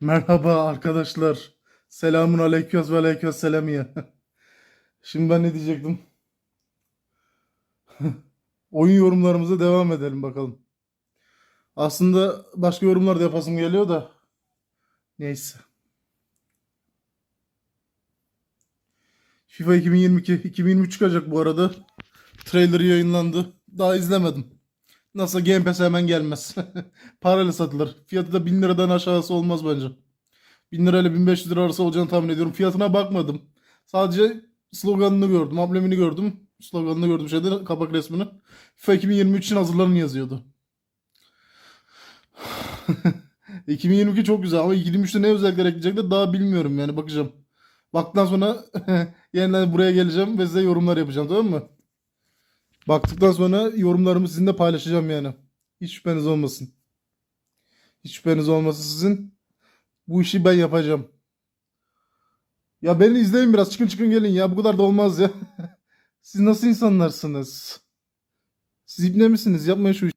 Merhaba arkadaşlar. Selamun aleyküm ve aleyküm selam ya. Şimdi ben ne diyecektim? Oyun yorumlarımıza devam edelim bakalım. Aslında başka yorumlar da yapasım geliyor da. Neyse. FIFA 2022, 2023 çıkacak bu arada. Trailer yayınlandı. Daha izlemedim. Nasıl Game Pass hemen gelmez. Parayla satılır. Fiyatı da 1000 liradan aşağısı olmaz bence. 1000 lirayla 1500 lira arası olacağını tahmin ediyorum. Fiyatına bakmadım. Sadece sloganını gördüm, amblemini gördüm. Sloganını gördüm şeyde kapak resmini. FIFA 2023 için hazırlanın yazıyordu. 2022 çok güzel ama 2023'te ne özellikler ekleyecekler daha bilmiyorum yani bakacağım. Baktıktan sonra yeniden buraya geleceğim ve size yorumlar yapacağım tamam mı? Baktıktan sonra yorumlarımı sizinle paylaşacağım yani. Hiç şüpheniz olmasın. Hiç şüpheniz olmasın sizin. Bu işi ben yapacağım. Ya beni izleyin biraz çıkın çıkın gelin ya bu kadar da olmaz ya. Siz nasıl insanlarsınız? Siz ibne misiniz? Yapmayın şu işi.